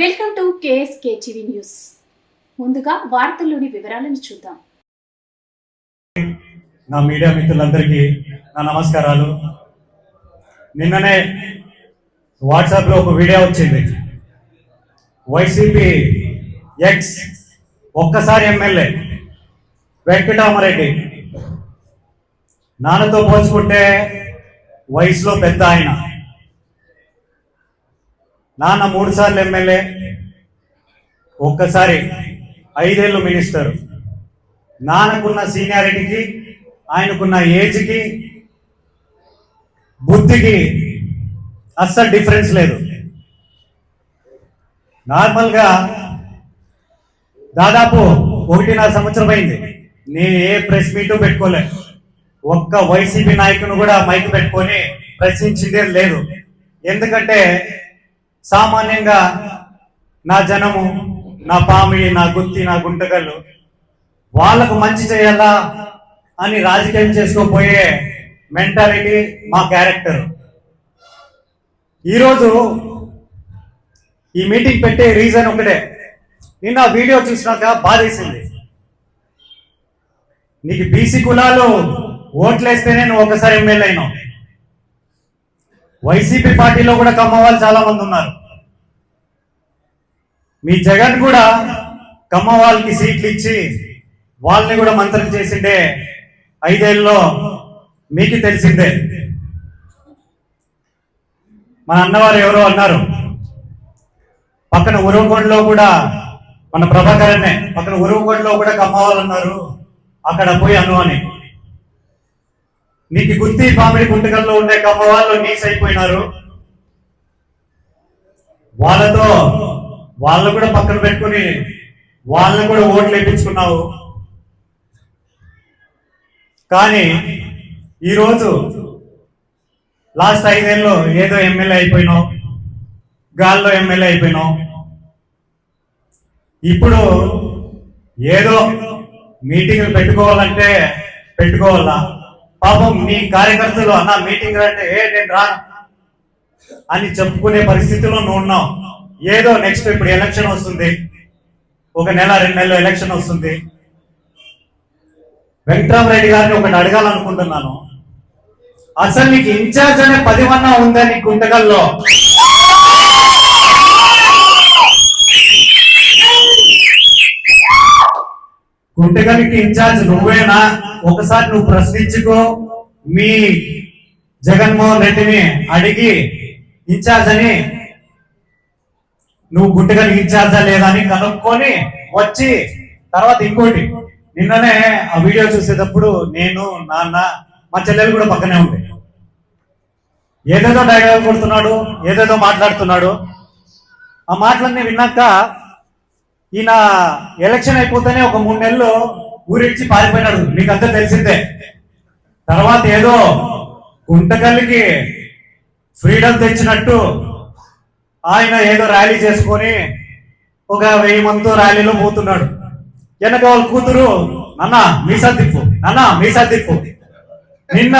Welcome to KSK TV news. ముందుగా వార్తల్లోని వివరాలను చూద్దాం. నా మీడియా మిత్రులందరికీ నా నమస్కారాలు. నిన్ననే వాట్సాప్లో ఒక వీడియో వచ్చింది. వైసీపీ ఎక్స్ ఒక్కసారి ఎమ్మెల్యే వెంకటరామరెడ్డి నాన్నతో పోల్చుకుంటే వయసులో పెద్ద ఆయన. నాన్న మూడు సార్లు ఎమ్మెల్యే ఒక్కసారి ఐదేళ్ళు మినిస్టర్. నాన్నకున్న సీనియారిటీకి ఆయనకున్న ఏజ్కి బుద్ధికి అస్సలు డిఫరెన్స్ లేదు. నార్మల్గా దాదాపు ఒకటిన్నర సంవత్సరం అయింది. నేను ఏ ప్రెస్ మీటు పెట్టుకోలే. ఒక్క వైసీపీ నాయకుని కూడా మైక్ పెట్టుకొని ప్రశ్నించిందే లేదు. ఎందుకంటే సామాన్యంగా నా జనము నా పామిడి నా గుత్తి నా గుంటకలు వాళ్ళకు మంచి చేయాలా అని రాజకీయం చేసుకోపోయే మెంటాలిటీ మా క్యారెక్టర్. ఈరోజు ఈ మీటింగ్ పెట్టే రీజన్ ఒకటే. నిన్న వీడియో చూసినాక బాధేసింది. నీకు బీసీ కులాలు ఓట్లేస్తేనే నువ్వు ఒకసారి ఎమ్మెల్యే అయినావు. వైసీపీ పార్టీలో కూడా కమ్మ వాళ్ళు చాలా మంది ఉన్నారు. మీ జగన్ కూడా కమ్మ వాళ్ళకి సీట్లు ఇచ్చి వాళ్ళని కూడా మంత్రం చేసిండే. ఐదేళ్ళలో మీకు తెలిసిందే. మన అన్నవారు ఎవరో అన్నారు. పక్కన ఉరువుగొండలో కూడా మన ప్రభాకరనే పక్కన ఉరువుగొండలో కూడా కమ్మ వాళ్ళు ఉన్నారు. అక్కడ పోయి అను అని. నీకు గుత్తి పామిడి గుంటకల్లో ఉండే కమ్మవాళ్ళు నీస్ అయిపోయినారు వాళ్ళతో వాళ్ళు కూడా పక్కన పెట్టుకుని వాళ్ళని కూడా ఓట్లు వేయించుకున్నావు కానీ ఈరోజు లాస్ట్ ఐదేళ్ళు ఏదో ఎమ్మెల్యే అయిపోయినావు గాల్లో ఎమ్మెల్యే అయిపోయినావు. ఇప్పుడు ఏదో మీటింగ్లు పెట్టుకోవాలంటే పెట్టుకోవాలా? పాపం మీ కార్యకర్తలు అన్న మీటింగ్ అంటే ఏ నేను రా అని చెప్పుకునే పరిస్థితిలో నువ్వు ఉన్నావు. ఏదో నెక్స్ట్ ఇప్పుడు ఎలక్షన్ వస్తుంది. ఒక నెల రెండు నెలలు ఎలక్షన్ వస్తుంది. వెంకటరామరెడ్డి గారిని ఒకటి అడగాలనుకుంటున్నాను. అసలు నీకు ఇన్ఛార్జ్ అనే పదివన్నా ఉందా నీ గుంటకల్లో గుంటకల్కి ఇన్ఛార్జ్ నువ్వేనా? ఒకసారి నువ్వు ప్రశ్నించుకో. మీ జగన్మోహన్ రెడ్డిని అడిగి ఇన్ఛార్జ్ అని నువ్వు గుంటగలికి ఇన్ఛార్జా లేదా అని కనుక్కొని వచ్చి తర్వాత ఇంకోటి. నిన్ననే ఆ వీడియో చూసేటప్పుడు నేను నాన్న మా చెల్లెలు కూడా పక్కనే ఉంది. ఏదేదో డైలాగ్ కొడుతున్నాడు ఏదేదో మాట్లాడుతున్నాడు. ఆ మాటలన్నీ విన్నాక ఈయన ఎలక్షన్ అయిపోతేనే ఒక మూడు నెలలు ఊరిచ్చి పారిపోయినాడు. మీకంతా తెలిసిందే. తర్వాత ఏదో గుంటకల్లికి ఫ్రీడమ్ తెచ్చినట్టు ఆయన ఏదో ర్యాలీ చేసుకొని ఒక వెయ్యి మందితో ర్యాలీలో పోతున్నాడు. వెనక వాళ్ళ కూతురు నాన్న మీసా తిప్పు. నాన్న మీసా తిప్పు. నిన్న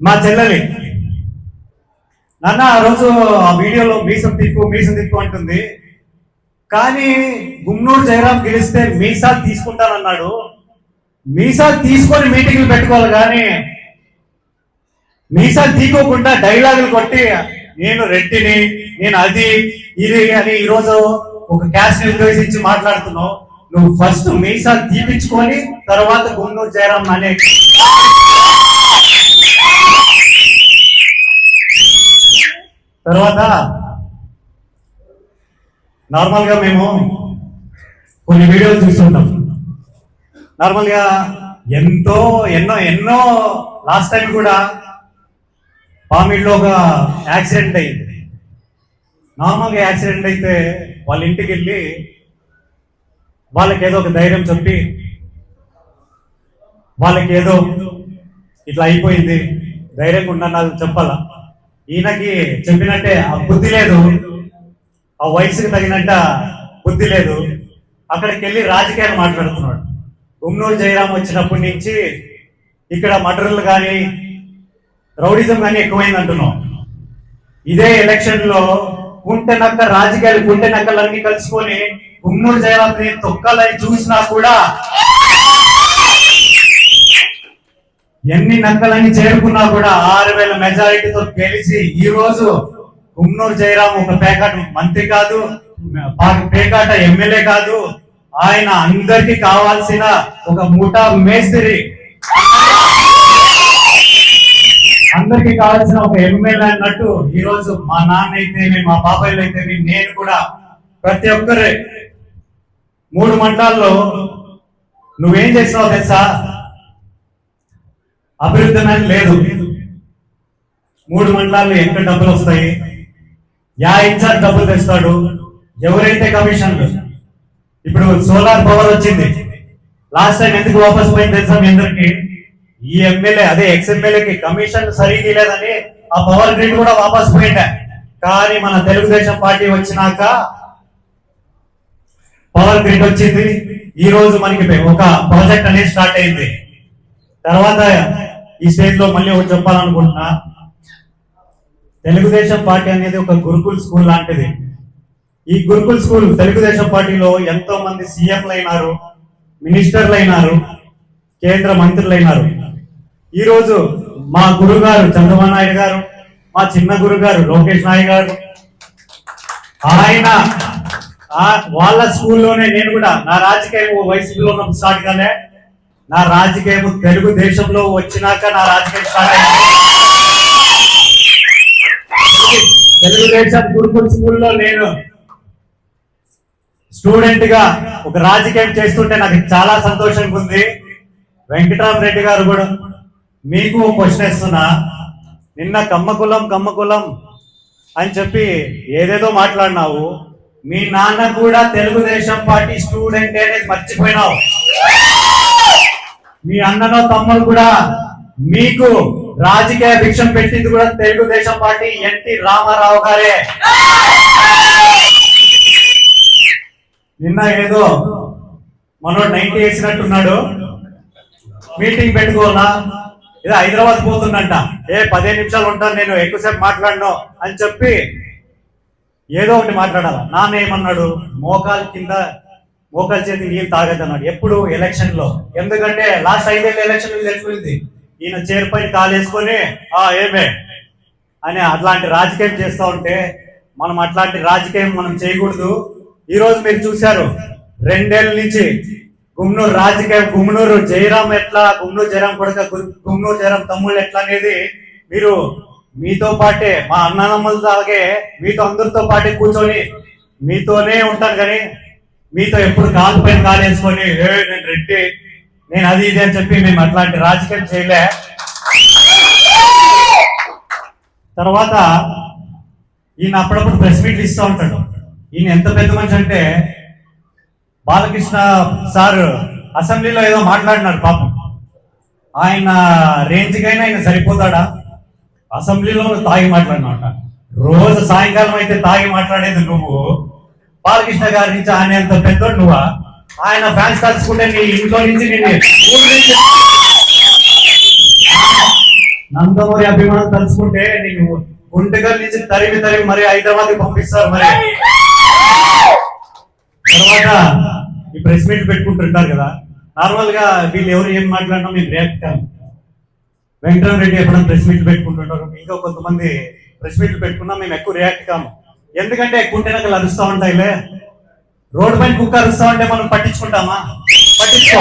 మా చెల్లెలి నాన్న ఆ రోజు ఆ వీడియోలో మీసం తిప్పు మీసం తిప్పు అంటుంది. కానీ గుమ్నూరు జయరాం గెలిస్తే మీసా తీసుకుంటానన్నాడు. మీసా తీసుకొని మీటింగ్లు పెట్టుకోవాలి కానీ మీసా తీకోకుండా డైలాగులు కొట్టి నేను రెడ్డిని నేను అది ఇది అని ఈరోజు ఒక క్యాస్ట్ నిర్దేశించి మాట్లాడుతున్నావు. నువ్వు ఫస్ట్ మీసా తీపించుకొని తర్వాత గుండూరు జయరాం అనే తర్వాత నార్మల్గా మేము కొన్ని వీడియోలు చూస్తుంటాం. నార్మల్గా ఎంతో ఎన్నో ఎన్నో లాస్ట్ టైం కూడా పామిడిలో ఒక యాక్సిడెంట్ అయింది. నార్మల్గా యాక్సిడెంట్ అయితే వాళ్ళ ఇంటికి వెళ్ళి వాళ్ళకి ఏదో ఒక ధైర్యం చెప్పి వాళ్ళకి ఏదో ఇట్లా అయిపోయింది. ధైర్యంగా నాకు చెప్పాలా. ఈయనకి చెప్పినట్టే ఆ బుద్ధి లేదు. ఆ వయసుకి తగినట్ట బుద్ధి లేదు. అక్కడికి వెళ్ళి రాజకీయాలు మాట్లాడుతున్నాడు. గుమ్నూరు జయరాం వచ్చినప్పటి నుంచి ఇక్కడ మటర్లు కానీ రౌడిజం కానీ ఎక్కువైంది అంటున్నాం. ఇదే ఎలక్షన్లో నక్క రాజకీయాలు కుంటె నక్కలన్నీ కలుసుకొని గుమ్మూరు జయరాత్రి తొక్కాలని చూసినా కూడా ఎన్ని నక్కలన్నీ చేరుకున్నా కూడా ఆరు వేల మెజారిటీతో గెలిచి ఈ రోజు గుమ్నూరు జయరాం ఒక పేకాట మంత్రి కాదు పేకాట ఎమ్మెల్యే కాదు. ఆయన అందరికి కావాల్సిన ఒక ముఠా మేస్త్రి. అందరికి కావాల్సిన ఒక ఎమ్మెల్యే అన్నట్టు ఈ రోజు మా నాన్న అయితేమి మా బాబాయ్లు అయితేమి నేను కూడా ప్రతి ఒక్కరు మూడు మండలాల్లో నువ్వేం చేసినావు తెలుసా? అభివృద్ధి అనేది లేదు. మూడు మండలాల్లో ఎంత డబ్బులు వస్తాయి? యా ఇన్ఛార్జ్ డబ్బులు తెస్తాడు. ఎవరైతే కమిషన్లు ఇప్పుడు సోలార్ పవర్ వచ్చింది. లాస్ట్ టైం ఎందుకు వాపస్ పోయింది తెలుసా మీ అందరికి? ఈ ఎమ్మెల్యే అదే ఎక్స్ ఎమ్మెల్యేకి కమిషన్ సరిగ్గా లేదని ఆ పవర్ గ్రిడ్ కూడా వాపస్ పోయిండే కానీ మన తెలుగుదేశం పార్టీ వచ్చినాక పవర్ గ్రిడ్ వచ్చింది. ఈ రోజు మనకి ఒక ప్రాజెక్ట్ అనేది స్టార్ట్ అయింది. తర్వాత ఈ స్టేజ్లో మళ్ళీ ఒకటి చెప్పాలనుకుంటున్నా. తెలుగుదేశం పార్టీ అనేది ఒక గురుకుల్ స్కూల్ లాంటిది. ఈ గురుకుల్ స్కూల్ తెలుగుదేశం పార్టీలో ఎంతో మంది సీఎంలు అయినారు మినిస్టర్లు అయినారు కేంద్ర మంత్రులు అయినారు ఈరోజు మా గురుగారు చంద్రబాబు నాయుడు గారు మా చిన్న గురుగారు లోకేష్ నాయుడు గారు ఆయన వాళ్ళ స్కూల్లోనే నేను కూడా నా రాజకీయం వైసీపీలో ఉన్నప్పుడు స్టార్ట్ కాలే. నా రాజకీయం తెలుగు దేశంలో వచ్చినాక నా రాజకీయం స్టార్ట్ అయింది. తెలుగుదేశం గురుకుల స్కూల్లో నేను స్టూడెంట్గా ఒక రాజకీయం చేస్తుంటే నాకు చాలా సంతోషంగా ఉంది. వెంకటరామరెడ్డి గారు కూడా మీకు క్వశ్చన్ ఇస్తున్నా నిన్న కమ్మకులం కమ్మకులం అని చెప్పి ఏదేదో మాట్లాడినావు. మీ నాన్న కూడా తెలుగుదేశం పార్టీ స్టూడెంట్ అనేది మర్చిపోయినావు. మీ అన్నలో తమ్ముడు కూడా మీకు రాజకీయ భిక్షం పెట్టింది కూడా తెలుగుదేశం పార్టీ ఎన్టీ రామారావు గారే. నిన్న ఏదో మనోడు నైన్టీ వేసినట్టున్నాడు. మీటింగ్ పెట్టుకోవాలా? ఏదో హైదరాబాద్ పోతుందంట. ఏ పదిహేను నిమిషాలు ఉంటాను నేను ఎక్కువసేపు మాట్లాడను అని చెప్పి ఏదో ఒకటి మాట్లాడాల? నాన్న ఏమన్నాడు? మోకాలు కింద మోకాలు చేతి నీళ్ళు తాగద్దన్నాడు. ఎప్పుడు? ఎలక్షన్లో ఎందుకంటే లాస్ట్ ఐదేళ్ళ ఎలక్షన్ తెలిసింది ఈయన చేరిపోయి పైన కాలు వేసుకొని ఆ ఏమే? అని అట్లాంటి రాజకీయం చేస్తూ ఉంటే మనం అట్లాంటి రాజకీయం మనం చేయకూడదు. ఈరోజు మీరు చూశారు రెండేళ్ళ నుంచి గుమ్నూరు రాజకీయం గుమ్నూరు జయరాం ఎట్లా గుమ్నూరు జయరాం కొడుక గుమ్నూరు జయరాం తమ్ముళ్ళు ఎట్లా అనేది మీరు మీతో పాటే మా అన్నదమ్ములతో అలాగే మీతో అందరితో పాటే కూర్చొని మీతోనే ఉంటాను కానీ మీతో ఎప్పుడు కాలు పైన కాలు వేసుకొని నేను రెడ్డి నేను అది ఇది అని చెప్పి మేము అట్లాంటి రాజకీయం చేయలే. తర్వాత ఈయన అప్పుడప్పుడు ప్రెస్ మీట్లు ఇస్తూ ఉంటాడు. ఈయన ఎంత పెద్ద మనిషి అంటే బాలకృష్ణ సార్ అసెంబ్లీలో ఏదో మాట్లాడినాడు పాపం. ఆయన రేంజ్కైనా ఆయన సరిపోతాడా? అసెంబ్లీలో తాగి మాట్లాడినాట రోజు సాయంకాలం అయితే తాగి మాట్లాడేది నువ్వు. బాలకృష్ణ గారి నుంచి ఆయన ఎంత పెద్దోడు నువ్వా ఆయన ఫ్యాన్స్ కలుసుకుంటే నీ ఇంట్లో నుంచి నేను నందమూరి అభిమానం తలుచుకుంటే నేను గుంటగల్ నుంచి తరిమి తరిమి మరి హైదరాబాద్కి పంపిస్తారు మరి. తర్వాత ఈ ప్రెస్ మీట్ పెట్టుకుంటుంటారు కదా నార్మల్గా వీళ్ళు ఎవరు ఏం మాట్లాడినా మేము రియాక్ట్ కాదు వెంకటరామ రెడ్డి ఎప్పుడైనా ప్రెస్ మీట్ పెట్టుకుంటుంటారు ఇంకా కొంతమంది ప్రెస్ మీట్లు పెట్టుకున్నా మేము ఎక్కువ రియాక్ట్ కాము. ఎందుకంటే కుంటెనకలు అరుస్తా ఉంటాయిలే. రోడ్ పైన కుక్క అరుస్తా ఉంటే మనం పట్టించుకుంటామా? పట్టించుకో.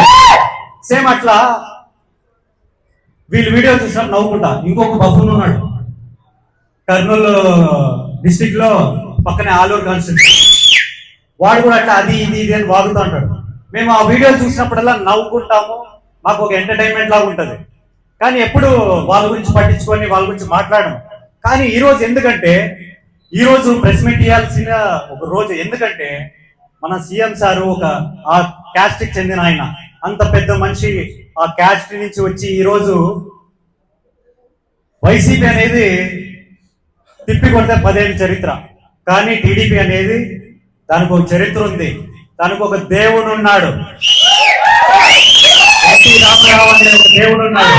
సేమ్ అట్లా వీళ్ళు వీడియో చూసిన నవ్వుకుంటా. ఇంకొక బఫున్ ఉన్నాడు. కర్నూలు డిస్టిక్లో పక్కనే ఆలూరు కాన్స్టిట్యూన్సీ. వాడు కూడా అట్లా అది ఇది ఇది అని వాగుతూ ఉంటాడు. మేము ఆ వీడియో చూసినప్పుడల్లా నవ్వుకుంటాము. మాకు ఒక ఎంటర్టైన్మెంట్ లాగా ఉంటుంది. కానీ ఎప్పుడు వాళ్ళ గురించి పట్టించుకొని వాళ్ళ గురించి మాట్లాడము. కానీ ఈరోజు ఎందుకంటే ఈరోజు ప్రెస్ మీట్ ఇవ్వాల్సిన ఒక రోజు ఎందుకంటే మన సీఎం సారు ఒక ఆ క్యాస్ట్కి చెందిన ఆయన. అంత పెద్ద మనిషి ఆ క్యాస్ట్ నుంచి వచ్చి ఈరోజు వైసీపీ అనేది తిప్పి కొడితే పదేళ్ళ చరిత్ర. కానీ టీడీపీ అనేది దానికి ఒక చరిత్ర ఉంది. దానికి ఒక దేవుడు ఉన్నాడు. ఎన్టీ రామారావు అనే ఒక దేవుడు ఉన్నాడు.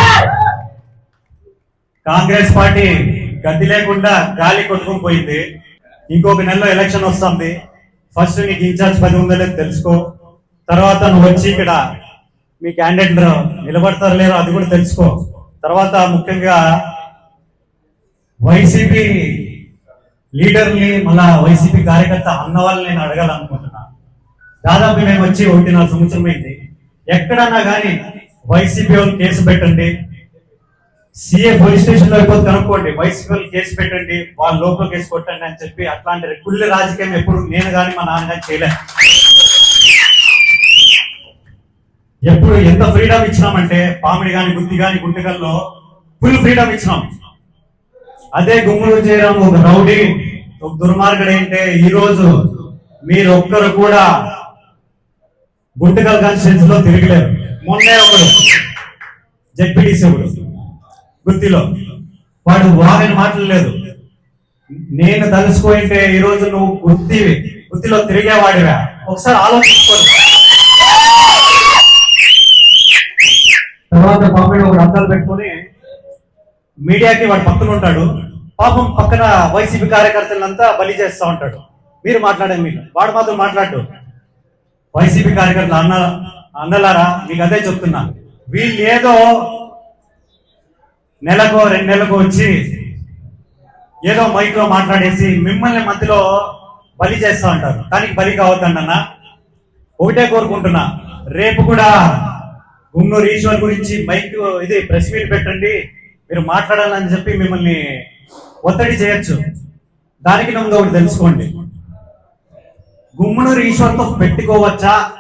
కాంగ్రెస్ పార్టీ గది లేకుండా గాలి కొట్టుకుని పోయింది. ఇంకొక నెలలో ఎలక్షన్ వస్తుంది. ఫస్ట్ నీకు ఇన్ఛార్జ్ పది ఉందో లేదో తెలుసుకో. తర్వాత నువ్వు వచ్చి ఇక్కడ మీ క్యాండిడేట్ నిలబడతారో లేదో అది కూడా తెలుసుకో. తర్వాత ముఖ్యంగా వైసీపీ లీడర్ని మళ్ళా వైసీపీ కార్యకర్త అన్న వాళ్ళని నేను అడగాలనుకుంటున్నా. దాదాపు మేము వచ్చి ఒకటిన్నర సంవత్సరం అయింది. ఎక్కడన్నా కానీ వైసీపీ వాళ్ళు కేసు పెట్టండి. సిఏ పోలీస్ స్టేషన్లో అయిపోతే కనుక్కోండి. వైసీపీ కేసు పెట్టండి. వాళ్ళ లోపల కేసు కొట్టండి అని చెప్పి అట్లాంటి రెగ్యులర్ రాజకీయం ఎప్పుడు నేను కానీ మా నాన్న కానీ చేయలేదు. ఎప్పుడు ఎంత ఫ్రీడమ్ ఇచ్చినామంటే పామిడి కానీ గుత్తి కానీ గుంటకల్లో ఫుల్ ఫ్రీడమ్ ఇచ్చినాం. అదే గుమ్ములు చేయడం ఒక రౌడీ ఒక దుర్మార్గుడు ఏంటే ఈ రోజు మీరు ఒక్కరు కూడా గుంటకల్ కాన్స్టిట్యూన్స్లో తిరగలేరు. మొన్నే ఒకడు జడ్పీటీసీ ఒకడు. గుత్తిలో వాడు వాగని మాట్లాడలేదు నేను తలుచుకుంటే ఈ రోజు నువ్వు గుత్తి గుత్తిలో తిరిగేవాడివా? ఒకసారి ఆలోచించుకో తర్వాత పాపడు ఒక అద్దాలు పెట్టుకొని మీడియాకి వాడు పక్కన ఉంటాడు. పాపం పక్కన వైసీపీ కార్యకర్తలంతా బలి చేస్తా ఉంటాడు. మీరు మాట్లాడండి మీరు. వాడు మాత్రం మాట్లాడు. వైసీపీ కార్యకర్తలు అన్న అన్నలారా? మీకు అదే చెప్తున్నా. వీళ్ళు ఏదో నెలకో రెండు నెలలకు వచ్చి ఏదో మైక్లో మాట్లాడేసి మిమ్మల్ని మధ్యలో బలి చేస్తా ఉంటారు దానికి బలి కావద్దన్న ఒకటే కోరుకుంటున్నా. రేపు కూడా గుంగూరు ఈశ్వర్ గురించి మైక్ ఇది ప్రెస్ మీట్ పెట్టండి. మీరు మాట్లాడాలని చెప్పి మిమ్మల్ని ఒత్తిడి చేయొచ్చు. దానికి ముందు ఒకటి తెలుసుకోండి. గుమ్మనూరు ఈశ్వర్తో పెట్టుకోవచ్చా?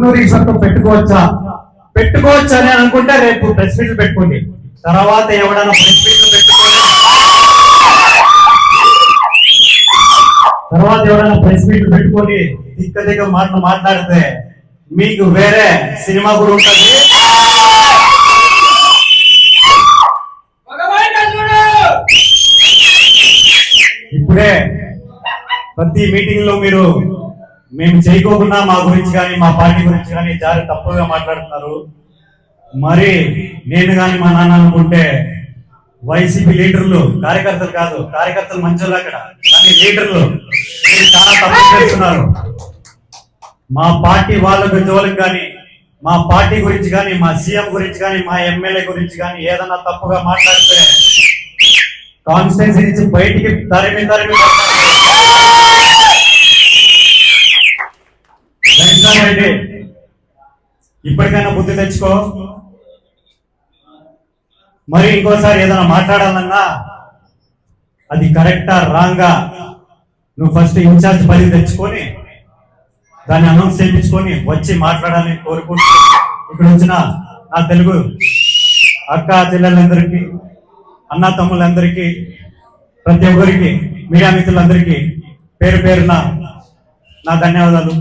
గుమ్మనూరు ఈశ్వర్తో పెట్టుకోవచ్చా? పెట్టుకోవచ్చు అని అనుకుంటే రేపు ప్రెస్ మీట్లు పెట్టుకోండి. తర్వాత ఎవడన్నా ప్రెస్ మీట్లు పెట్టుకోండి. తర్వాత ఎవడన్నా ప్రెస్ మీట్లు పెట్టుకొని దిక్క తిక్క మాటలు మాట్లాడితే మీకు వేరే సినిమా కూడా ఉంటుంది. ఇప్పుడే ప్రతి మీటింగ్లో మీరు మేము చేయకోకుండా మా గురించి కానీ మా పార్టీ గురించి కానీ చాలా తప్పుగా మాట్లాడుతున్నారు. మరి నేను కానీ మా నాన్న అనుకుంటే వైసీపీ లీడర్లు కార్యకర్తలు కాదు కార్యకర్తలు మంచోళ్ళు అక్కడ. కానీ లీడర్లు చాలా తప్పు చేస్తున్నారు. మా పార్టీ వాళ్ళకు జోలికి కానీ మా పార్టీ గురించి కానీ మా సీఎం గురించి కానీ మా ఎమ్మెల్యే గురించి కానీ ఏదన్నా తప్పుగా మాట్లాడితే కాన్స్టిట్యున్సీ నుంచి బయటికి తరిమి తరిమి కొడతారు. ఇప్పటికైనా బుద్ధి తెచ్చుకో మరి ఇంకోసారి ఏదైనా మాట్లాడాలన్నా అది కరెక్టా రాంగా నువ్వు ఫస్ట్ ఇన్ఛార్జ్ పని తెచ్చుకొని దాన్ని అనౌన్స్ చేయించుకొని వచ్చి మాట్లాడాలని కోరుకుంటూ ఇక్కడ వచ్చిన నా తెలుగు అక్క చెల్లెలందరికీ అన్న తమ్ములందరికీ ప్రతి ఒక్కరికి మీడియా మిత్రులందరికీ పేరు పేరున నా ధన్యవాదాలు